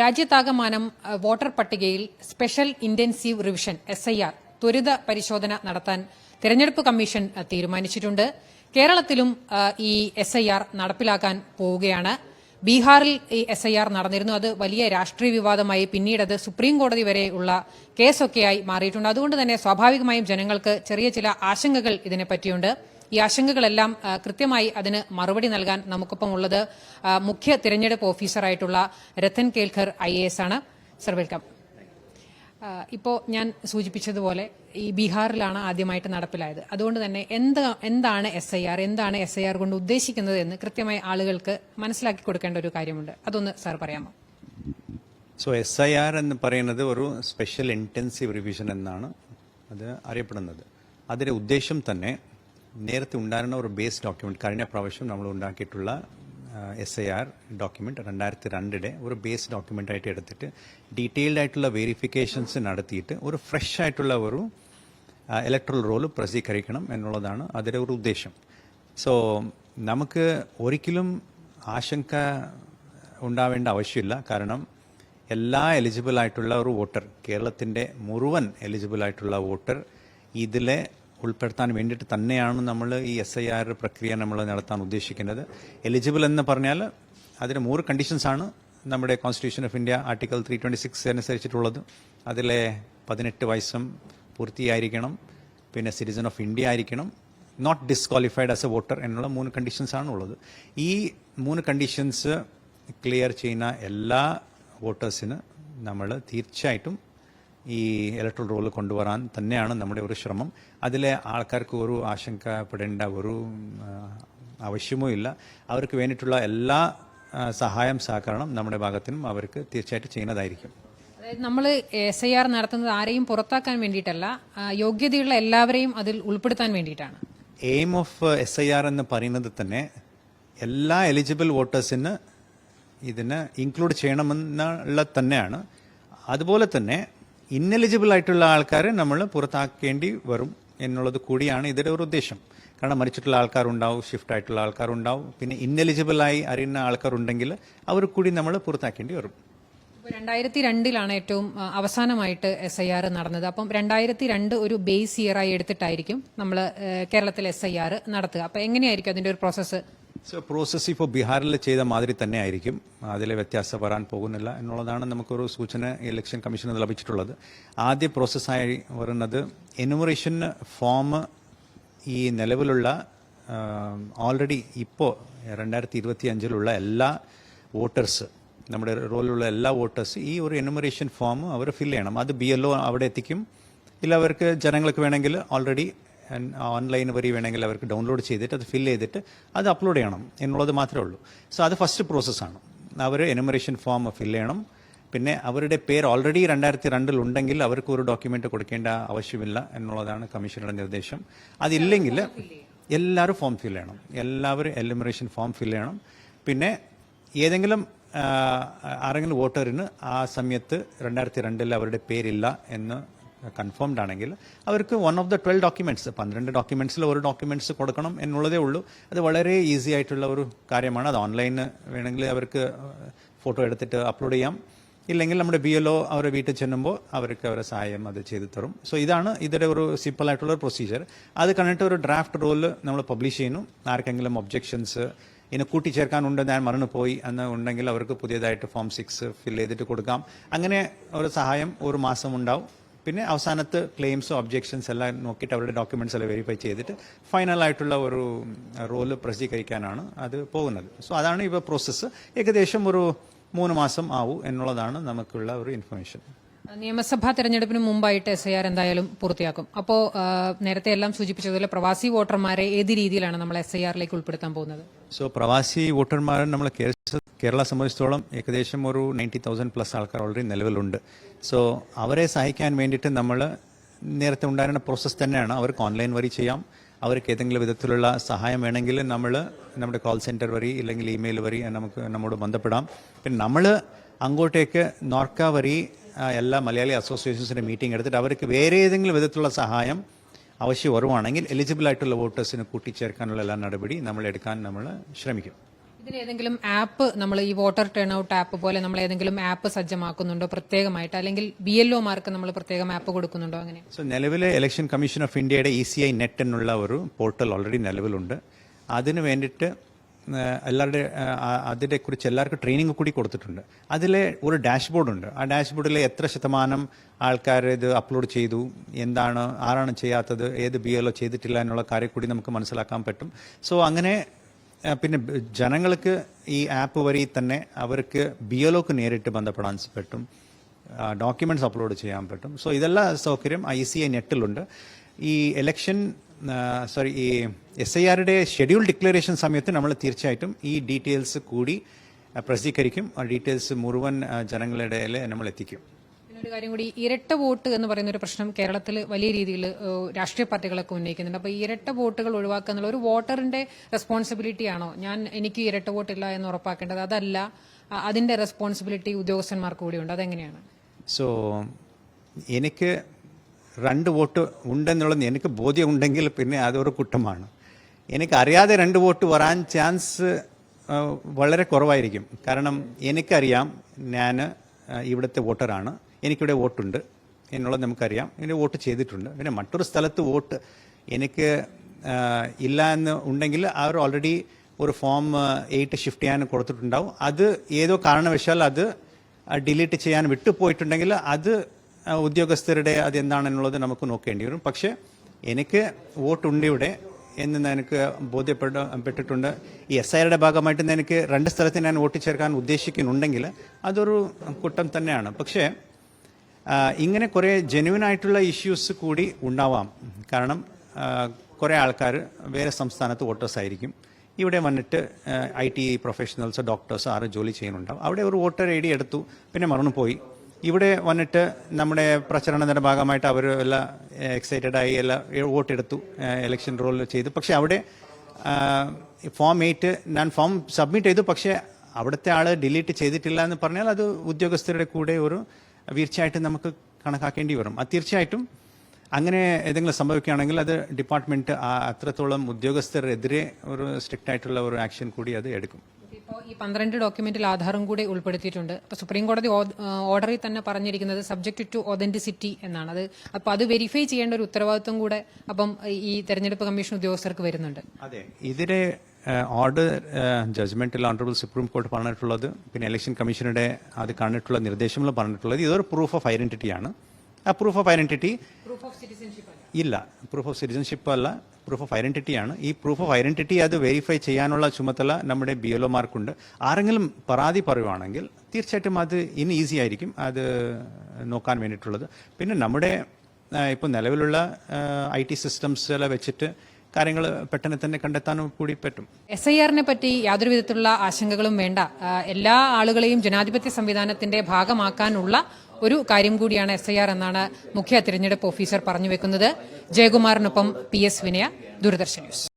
രാജ്യത്താകമാനം voter പട്ടികയിൽ special intensive revision S ത്വരിത പരിശോധന നടത്താൻ തെരഞ്ഞെടുപ്പ് കമ്മീഷൻ തീരുമാനിച്ചിട്ടുണ്ട്. കേരളത്തിലും ഈ എസ് ഐ ആർ നടപ്പിലാക്കാൻ പോവുകയാണ്. ബീഹാറിൽ ഈ എസ് ഐ ആർ നടന്നിരുന്നു. അത് വലിയ രാഷ്ട്രീയ വിവാദമായി പിന്നീട് അത് സുപ്രീം കോടതി വരെയുള്ള കേസൊക്കെയായി മാറിയിട്ടുണ്ട്. അതുകൊണ്ട് തന്നെ സ്വാഭാവികമായും ജനങ്ങൾക്ക് ചെറിയ ചില ആശങ്കകൾ ഇതിനെപ്പറ്റിയുണ്ട് ഈ ആശങ്കകളെല്ലാം കൃത്യമായി അതിന് മറുപടി നൽകാൻ നമുക്കൊപ്പം ഉള്ളത് മുഖ്യ തിരഞ്ഞെടുപ്പ് ഓഫീസറായിട്ടുള്ള Rathan Kelkar I A S ആണ്. Sir welcome. ഇപ്പോൾ ഞാൻ സൂചിപ്പിച്ചതുപോലെ ഈ ബീഹാറിലാണ് ആദ്യമായിട്ട് നടപ്പിലായത്. അതുകൊണ്ട് തന്നെ എന്ത് എന്താണ് എസ് ഐ ആർ എന്താണ് എസ് ഐ ആർ കൊണ്ട് ഉദ്ദേശിക്കുന്നത് എന്ന് കൃത്യമായി ആളുകൾക്ക് മനസ്സിലാക്കി കൊടുക്കേണ്ട ഒരു കാര്യമുണ്ട്. അതൊന്ന് സാർ പറയാമോ? സോ എസ് ഐ ആർ എന്ന് പറയുന്നത് ഒരു സ്പെഷ്യൽ ഇന്റൻസീവ് റിവിഷൻ എന്നാണ് അത് അറിയപ്പെടുന്നത്. അതിന്റെ ഉദ്ദേശം തന്നെ നേരത്തെ ഉണ്ടായിരുന്ന ഒരു ബേസ് ഡോക്യുമെന്റ് കഴിഞ്ഞ പ്രാവശ്യം നമ്മൾ ഉണ്ടാക്കിയിട്ടുള്ള എസ് ഐ ആർ ഡോക്യുമെന്റ് രണ്ടായിരത്തി രണ്ടിടെ ഒരു ബേസ് ഡോക്യുമെന്റ് ആയിട്ട് എടുത്തിട്ട് ഡീറ്റെയിൽഡ് ആയിട്ടുള്ള വെരിഫിക്കേഷൻസ് നടത്തിയിട്ട് ഒരു ഫ്രഷ് ആയിട്ടുള്ള ഒരു ഇലക്ട്രൽ റോൾ പ്രസിദ്ധീകരിക്കണം എന്നുള്ളതാണ് അതിന്റെ ഒരു ഉദ്ദേശം. സോ നമുക്ക് ഒരിക്കലും ആശങ്ക ഉണ്ടാവേണ്ട ആവശ്യമില്ല. കാരണം എല്ലാ എലിജിബിൾ ആയിട്ടുള്ള ഒരു വോട്ടർ കേരളത്തിന്റെ മുഴുവൻ എലിജിബിൾ ആയിട്ടുള്ള വോട്ടർ ഇതിലെ ഉൾപ്പെടുത്താൻ വേണ്ടിയിട്ട് തന്നെയാണ് നമ്മൾ ഈ എസ് ഐ ആർ പ്രക്രിയ നമ്മൾ നടത്താൻ ഉദ്ദേശിക്കുന്നത്. എലിജിബിൾ എന്ന് പറഞ്ഞാൽ അതിന് മൂന്ന് ആണ് നമ്മുടെ constitution of India article three twenty six അനുസരിച്ചിട്ടുള്ളത്. അതിലെ പതിനെട്ട് വയസ്സും പൂർത്തിയായിരിക്കണം. പിന്നെ സിറ്റിസൺ ഓഫ് ഇന്ത്യ ആയിരിക്കണം. Not disqualified as a voter എന്നുള്ള മൂന്ന് കണ്ടീഷൻസ് ആണ് ഉള്ളത്. ഈ മൂന്ന് കണ്ടീഷൻസ് ക്ലിയർ ചെയ്യുന്ന എല്ലാ വോട്ടേഴ്സിന് നമ്മൾ തീർച്ചയായിട്ടും ഈ ഇലക്ട്രൽ റോൾ കൊണ്ടുവരാൻ തന്നെയാണ് നമ്മുടെ ഒരു ശ്രമം. അതിലെ ആൾക്കാർക്ക് ഒരു ആശങ്കപ്പെടേണ്ട ഒരു ആ, ആവശ്യമോ ഇല്ല. അവർക്ക് വേണ്ടിയിട്ടുള്ള എല്ലാ സഹായം സഹകരണം നമ്മുടെ ഭാഗത്തിനും അവർക്ക് തീർച്ചയായിട്ടും ചെയ്യുന്നതായിരിക്കും. അതായത് നമ്മൾ എസ് ഐ ആർ നടത്തുന്നത് ആരെയും പുറത്താക്കാൻ വേണ്ടിയിട്ടല്ല യോഗ്യതയുള്ള എല്ലാവരെയും അതിൽ ഉൾപ്പെടുത്താൻ വേണ്ടിയിട്ടാണ്. Aim of S I R എന്ന് പറയുന്നത് തന്നെ എല്ലാ എലിജിബിൾ വോട്ടേഴ്സിന് ഇതിന് ഇൻക്ലൂഡ് ചെയ്യണമെന്നുള്ള തന്നെയാണ്. അതുപോലെ തന്നെ ഇന്നെലിജിബിൾ ആയിട്ടുള്ള ആൾക്കാരെ നമ്മൾ പുറത്താക്കേണ്ടി വരും എന്നുള്ളത് കൂടിയാണ് ഇതിന്റെ ഒരു ഉദ്ദേശം. കാരണം മരിച്ചിട്ടുള്ള ആൾക്കാരുണ്ടാവും ഷിഫ്റ്റ് ആയിട്ടുള്ള ആൾക്കാരുണ്ടാവും. പിന്നെ ഇന്നലിജിബിളായി അറിയുന്ന ആൾക്കാരുണ്ടെങ്കിൽ അവർ കൂടി നമ്മൾ പുറത്താക്കേണ്ടി വരും. രണ്ടായിരത്തി രണ്ടിലാണ് ഏറ്റവും അവസാനമായിട്ട് എസ് ഐ ആർ നടന്നത്. അപ്പം രണ്ടായിരത്തി രണ്ട് ഒരു ബേസ് ഇയറായി എടുത്തിട്ടായിരിക്കും നമ്മൾ കേരളത്തിൽ എസ് ഐ ആർ നടത്തുക. അപ്പം എങ്ങനെയായിരിക്കും അതിന്റെ ഒരു പ്രോസസ്സ് സോ പ്രോസസ്സ് ഇപ്പോൾ ബീഹാറിൽ ചെയ്ത മാതിരി തന്നെ ആയിരിക്കും. അതിലെ വ്യത്യാസം വരാൻ പോകുന്നില്ല എന്നുള്ളതാണ് നമുക്കൊരു സൂചന ഇലക്ഷൻ കമ്മീഷന് ലഭിച്ചിട്ടുള്ളത്. ആദ്യ പ്രോസസ്സായി വരുന്നത് എനുമറേഷൻ ഫോം ഈ നിലവിലുള്ള ഓൾറെഡി ഇപ്പോൾ രണ്ടായിരത്തി ഇരുപത്തി അഞ്ചിലുള്ള എല്ലാ വോട്ടേഴ്സ് നമ്മുടെ റോളിലുള്ള എല്ലാ വോട്ടേഴ്സ് ഈ ഒരു എനുമറേഷൻ ഫോം അവർ ഫില്ല് ചെയ്യണം. അത് ബി എൽ അവിടെ എത്തിക്കും. ഇല്ല അവർക്ക് ജനങ്ങൾക്ക് വേണമെങ്കിൽ ഓൾറെഡി ഓൺലൈൻ വഴി വേണമെങ്കിൽ അവർക്ക് ഡൗൺലോഡ് ചെയ്തിട്ട് അത് ഫില്ല് ചെയ്തിട്ട് അത് അപ്ലോഡ് ചെയ്യണം. എന്നുള്ളത് മാത്രമേ ഉള്ളൂ. സോ അത് ഫസ്റ്റ് പ്രോസസ്സാണ് അവർ എനുമറേഷൻ ഫോം ഫിൽ ചെയ്യണം. പിന്നെ അവരുടെ പേര് ഓൾറെഡി രണ്ടായിരത്തി രണ്ടിൽ ഉണ്ടെങ്കിൽ അവർക്ക് ഒരു ഡോക്യുമെന്റ് കൊടുക്കേണ്ട ആവശ്യമില്ല എന്നുള്ളതാണ് കമ്മീഷനുടെ നിർദ്ദേശം. അതില്ലെങ്കിൽ എല്ലാവരും ഫോം ഫിൽ ചെയ്യണം. എല്ലാവരും എലിമറേഷൻ ഫോം ഫിൽ ചെയ്യണം. പിന്നെ ഏതെങ്കിലും ആരെങ്കിലും വോട്ടറിന് ആ സമയത്ത് രണ്ടായിരത്തി രണ്ടിൽ അവരുടെ പേരില്ല എന്ന് കൺഫേംഡ് ആണെങ്കിൽ അവർക്ക് one of the twelve documents പന്ത്രണ്ട് ഡോക്യുമെന്റ്സിൽ ഒരു ഡോക്യുമെന്റ്സ് കൊടുക്കണം എന്നുള്ളതേ ഉള്ളൂ. അത് വളരെ ഈസി ആയിട്ടുള്ള ഒരു കാര്യമാണ്. അത് ഓൺലൈൻ വേണമെങ്കിൽ അവർക്ക് ഫോട്ടോ എടുത്തിട്ട് അപ്ലോഡ് ചെയ്യാം. ഇല്ലെങ്കിൽ നമ്മുടെ ബി എൽ ഒ അവരെ വീട്ടിൽ ചെല്ലുമ്പോൾ അവർക്ക് അവരെ സഹായം അത് ചെയ്തു തരും. സോ ഇതാണ് ഇതിന്റെ ഒരു സിമ്പിൾ ആയിട്ടുള്ള പ്രൊസീജിയർ അത് കണ്ടിട്ട് ഒരു ഡ്രാഫ്റ്റ് റോൾ നമ്മൾ പബ്ലിഷ് ചെയ്യുന്നു. ആർക്കെങ്കിലും ഒബ്ജെക്ഷൻസ് ഇനി കൂട്ടിച്ചേർക്കാനുണ്ട് ഞാൻ മറന്നു പോയി എന്ന് ഉണ്ടെങ്കിൽ അവർക്ക് പുതിയതായിട്ട് ഫോം സിക്സ് ഫിൽ ചെയ്തിട്ട് കൊടുക്കാം. അങ്ങനെ ഒരു സഹായം ഒരു മാസം ഉണ്ടാവും. പിന്നെ അവസാനത്ത് ക്ലെയിംസ് ഒബ്ജെക്ഷൻസ് എല്ലാം നോക്കിയിട്ട് അവരുടെ ഡോക്യുമെന്റ്സ് എല്ലാം വെരിഫൈ ചെയ്തിട്ട് ഫൈനൽ ആയിട്ടുള്ള ഒരു റോൽ പ്രസിദ്ധീകരിക്കാനാണ് അത് പോകുന്നത്. സോ അതാണ് ഇപ്പോൾ പ്രോസസ്സ് ഏകദേശം ഒരു മൂന്ന് മാസം ആവും എന്നുള്ളതാണ് നമുക്കുള്ള ഒരു ഇൻഫർമേഷൻ നിയമസഭാ തെരഞ്ഞെടുപ്പിന് മുമ്പായിട്ട് എസ് ഐ ആർ എന്തായാലും പൂർത്തിയാക്കും. അപ്പോൾ നേരത്തെ എല്ലാം സൂചിപ്പിച്ചതുപോലെ പ്രവാസി വോട്ടർമാരെ ഏത് രീതിയിലാണ് നമ്മൾ എസ് ഐ ആറിലേക്ക് ഉൾപ്പെടുത്താൻ പോകുന്നത്? സോ പ്രവാസി വോട്ടർമാരെ നമ്മൾ കേരള സംബന്ധിച്ചിടത്തോളം ഏകദേശം ഒരു നയന്റി തൗസൻഡ് പ്ലസ് ആൾക്കാർ ഓൾറെഡി നിലവിലുണ്ട്. സോ അവരെ സഹായിക്കാൻ വേണ്ടിയിട്ട് നമ്മൾ നേരത്തെ ഉണ്ടായിരുന്ന പ്രോസസ്സ് തന്നെയാണ്. അവർക്ക് ഓൺലൈൻ വഴി ചെയ്യാം. അവർക്ക് ഏതെങ്കിലും വിധത്തിലുള്ള സഹായം വേണമെങ്കിൽ നമ്മൾ നമ്മുടെ കോൾ സെന്റർ വഴി ഇല്ലെങ്കിൽ ഇമെയിൽ വഴി നമുക്ക് നമ്മോട് ബന്ധപ്പെടാം. പിന്നെ നമ്മൾ അങ്ങോട്ടേക്ക് നോർക്ക വഴി എല്ലാ മലയാളി അസോസിയേഷൻസിന്റെ മീറ്റിംഗ് എടുത്തിട്ട് അവർക്ക് വേറെ ഏതെങ്കിലും വിധത്തിലുള്ള സഹായം ആവശ്യം വരുവാണെങ്കിൽ എലിജിബിൾ ആയിട്ടുള്ള വോട്ടേഴ്സിന് കൂട്ടിച്ചേർക്കാനുള്ള എല്ലാ നടപടി നമ്മൾ എടുക്കാൻ നമ്മൾ ശ്രമിക്കും. ഇതിന് ഏതെങ്കിലും ആപ്പ് നമ്മൾ ഈ വോട്ടർ ടേൺ ഔട്ട് ആപ്പ് പോലെ നമ്മൾ ഏതെങ്കിലും ആപ്പ് സജ്ജമാക്കുന്നുണ്ടോ പ്രത്യേകമായിട്ട്? അല്ലെങ്കിൽ ബി എൽ ഒമാർക്ക് നമ്മൾ പ്രത്യേകം ആപ്പ് കൊടുക്കുന്നുണ്ടോ അങ്ങനെ? സോ നിലവിലെ ഇലക്ഷൻ കമ്മീഷൻ ഓഫ് ഇന്ത്യയുടെ ഇ സി ഐ നെറ്റ് എന്നുള്ള ഒരു പോർട്ടൽ ഓൾറെഡി നിലവിലുണ്ട്. അതിന് വേണ്ടിയിട്ട് എല്ലാവരുടെ അതിനെക്കുറിച്ച് എല്ലാവർക്കും ട്രെയിനിങ് കൂടി കൊടുത്തിട്ടുണ്ട്. അതിൽ ഒരു ഡാഷ്ബോർഡ് ഉണ്ട്. ആ ഡാഷ്ബോർഡിൽ എത്ര ശതമാനം ആൾക്കാർ ഇത് അപ്ലോഡ് ചെയ്തു? എന്താണ് ആരാണ് ചെയ്യാത്തത്? ഏത് ബി എൽ ചെയ്തിട്ടില്ല എന്നുള്ള കാര്യം കൂടി നമുക്ക് മനസ്സിലാക്കാൻ പറ്റും. സോ അങ്ങനെ പിന്നെ ജനങ്ങൾക്ക് ഈ ആപ്പ് വഴി തന്നെ അവർക്ക് ബി എൽ നേരിട്ട് ബന്ധപ്പെടാൻ പറ്റും. ഡോക്യുമെന്റ്സ് അപ്ലോഡ് ചെയ്യാൻ പറ്റും. സോ ഇതെല്ലാം സൗകര്യം ഐ സി ഐ നെറ്റിലുണ്ട് ഈ ഇലക്ഷൻ സോറി ഈ എസ് ഐ ആറുടെ ഷെഡ്യൂൾ ഡിക്ലറേഷൻ സമയത്ത് നമ്മൾ തീർച്ചയായിട്ടും ഈ ഡീറ്റെയിൽസ് കൂടി പ്രസിദ്ധീകരിക്കും. ആ ഡീറ്റെയിൽസ് മുഴുവൻ ജനങ്ങളുടെ നമ്മൾ എത്തിക്കും. ഒരു കാര്യം കൂടി ഇരട്ട വോട്ട് എന്ന് പറയുന്ന ഒരു പ്രശ്നം കേരളത്തിൽ വലിയ രീതിയിൽ രാഷ്ട്രീയ പാർട്ടികളൊക്കെ ഉന്നയിക്കുന്നുണ്ട്. അപ്പോൾ ഇരട്ട വോട്ടുകൾ ഒഴിവാക്കുക എന്നുള്ള ഒരു വോട്ടറിന്റെ റെസ്പോൺസിബിലിറ്റി ആണോ? ഞാൻ എനിക്ക് ഇരട്ട വോട്ടില്ല എന്ന് ഉറപ്പാക്കേണ്ടത് അതല്ല. അതിന്റെ റെസ്പോൺസിബിലിറ്റി ഉദ്യോഗസ്ഥന്മാർക്ക് കൂടിയുണ്ട്. അതെങ്ങനെയാണ്? സോ എനിക്ക് രണ്ട് വോട്ട് ഉണ്ടെന്നുള്ളത് എനിക്ക് ബോധ്യമുണ്ടെങ്കിൽ പിന്നെ അതൊരു കുറ്റമാണ്. എനിക്കറിയാതെ രണ്ട് വോട്ട് വരാൻ ചാൻസ് വളരെ കുറവായിരിക്കും. കാരണം എനിക്കറിയാം ഞാൻ ഇവിടുത്തെ വോട്ടറാണ്. എനിക്കിവിടെ വോട്ടുണ്ട് എന്നുള്ളത് നമുക്കറിയാം. ഇനി വോട്ട് ചെയ്തിട്ടുണ്ട്. പിന്നെ മറ്റൊരു സ്ഥലത്ത് വോട്ട് എനിക്ക് ഇല്ല എന്ന് ഉണ്ടെങ്കിൽ അവർ ഓൾറെഡി ഒരു ഫോം എയ്റ്റ് ഷിഫ്റ്റ് ചെയ്യാൻ കൊടുത്തിട്ടുണ്ടാവും. അത് ഏതോ കാരണവശാൽ അത് ഡിലീറ്റ് ചെയ്യാൻ വിട്ടുപോയിട്ടുണ്ടെങ്കിൽ അത് ഉദ്യോഗസ്ഥരുടെ അതെന്താണെന്നുള്ളത് നമുക്ക് നോക്കേണ്ടി വരും. പക്ഷേ എനിക്ക് വോട്ടുണ്ട് ഇവിടെ എന്ന് എനിക്ക് ബോധ്യപ്പെട്ടിട്ടുണ്ട് ഈ എസ് ഐയുടെ ഭാഗമായിട്ട് എനിക്ക് രണ്ട് സ്ഥലത്ത് ഞാൻ വോട്ട് ചേർക്കാൻ ഉദ്ദേശിക്കുന്നുണ്ടെങ്കിൽ അതൊരു കുറ്റം തന്നെയാണ്. പക്ഷേ ഇങ്ങനെ കുറേ ജെന്യൂൻ ആയിട്ടുള്ള ഇഷ്യൂസ് കൂടി ഉണ്ടാവാം. കാരണം കുറേ ആൾക്കാർ വേറെ സംസ്ഥാനത്ത് വോട്ടേഴ്സ് ആയിരിക്കും. ഇവിടെ വന്നിട്ട് ഐ ടി പ്രൊഫഷണൽസ് ഡോക്ടേഴ്സ് ആറ് ജോലി ചെയ്യുന്നുണ്ടാവും. അവിടെ ഒരു വോട്ടർ ഐ ഡി എടുത്തു. പിന്നെ മറന്നു പോയി ഇവിടെ വന്നിട്ട് നമ്മുടെ പ്രചരണത്തിന്റെ ഭാഗമായിട്ട് അവർ എല്ലാം എക്സൈറ്റഡ് ആയി എല്ലാം വോട്ടെടുത്തു എലക്ഷൻ റോൾ ചെയ്തു. പക്ഷേ അവിടെ ഫോം എയ്റ്റ് ഞാൻ ഫോം സബ്മിറ്റ് ചെയ്തു. പക്ഷേ അവിടുത്തെ ആൾ ഡിലീറ്റ് ചെയ്തിട്ടില്ല എന്ന് പറഞ്ഞാൽ അത് ഉദ്യോഗസ്ഥരുടെ കൂടെ ഒരു വീഴ്ചയായിട്ട് നമുക്ക് കണക്കാക്കേണ്ടി വരും. അത് തീർച്ചയായിട്ടും അങ്ങനെ ഏതെങ്കിലും സംഭവിക്കുകയാണെങ്കിൽ അത് ഡിപ്പാർട്ട്മെന്റ് അത്രത്തോളം ഉദ്യോഗസ്ഥരെതിരെ ഒരു സ്ട്രിക്റ്റ് ആയിട്ടുള്ള ഒരു ആക്ഷൻ കൂടി അത് എടുക്കും. ഈ പന്ത്രണ്ട് ഡോക്യുമെന്റിൽ ആധാറും കൂടി ഉൾപ്പെടുത്തിയിട്ടുണ്ട്. അപ്പോൾ സുപ്രീം കോടതി ഓർഡറിൽ തന്നെ പറഞ്ഞിരിക്കുന്നത് സബ്ജക്ട് ടു ഒതന്റിസിറ്റി എന്നാണ്. അത് അപ്പോൾ അത് വെരിഫൈ ചെയ്യേണ്ട ഒരു ഉത്തരവാദിത്വം കൂടെ അപ്പം ഈ തെരഞ്ഞെടുപ്പ് കമ്മീഷൻ ഉദ്യോഗസ്ഥർക്ക് വരുന്നുണ്ട്. അതെ. ഇതിലെ ഓർഡർ ജഡ്ജ്മെന്റിൽ ഓണറബിൾ സുപ്രീം കോടതി പറഞ്ഞിട്ടുള്ളത് പിന്നെ ഇലക്ഷൻ കമ്മീഷനുടെ അത് കണ്ടിട്ടുള്ള നിർദ്ദേശങ്ങൾ പറഞ്ഞിട്ടുള്ളത് ഇതൊരു പ്രൂഫ് ഓഫ് ഐഡന്റിറ്റി ആണ്. ആ പ്രൂഫ് ഓഫ് ഐഡന്റിറ്റി ഇല്ല. പ്രൂഫ് ഓഫ് സിറ്റിസൺഷിപ്പ് അല്ല. പ്രൂഫ് ഓഫ് ഐഡന്റിറ്റി ആണ്. ഈ പ്രൂഫ് ഓഫ് ഐഡന്റിറ്റി അത് വെരിഫൈ ചെയ്യാനുള്ള ചുമതല നമ്മുടെ ബി എൽ ഒമാർക്കുണ്ട് ആരെങ്കിലും പരാതി പറയുവാണെങ്കിൽ തീർച്ചയായിട്ടും അത് ഇനി ഈസി ആയിരിക്കും. അത് നോക്കാൻ വേണ്ടിയിട്ടുള്ളത്. പിന്നെ നമ്മുടെ ഇപ്പോൾ നിലവിലുള്ള ഐ ടി സിസ്റ്റംസ് വെച്ചിട്ട് കാര്യങ്ങൾ പെട്ടെന്ന് തന്നെ കണ്ടെത്താനും കൂടി പറ്റും. എസ് ഐ ആറിനെ പറ്റി യാതൊരു വിധത്തിലുള്ള ആശങ്കകളും വേണ്ട. എല്ലാ ആളുകളെയും ജനാധിപത്യ സംവിധാനത്തിന്റെ ഭാഗമാക്കാനുള്ള ഒരു കാര്യം കൂടിയാണ് എസ് എന്നാണ് മുഖ്യ തിരഞ്ഞെടുപ്പ് ഓഫീസർ പറഞ്ഞു വെക്കുന്നത്. ജയകുമാറിനൊപ്പം പി എസ് വിനയ ദൂരദർശൻ ന്യൂസ്.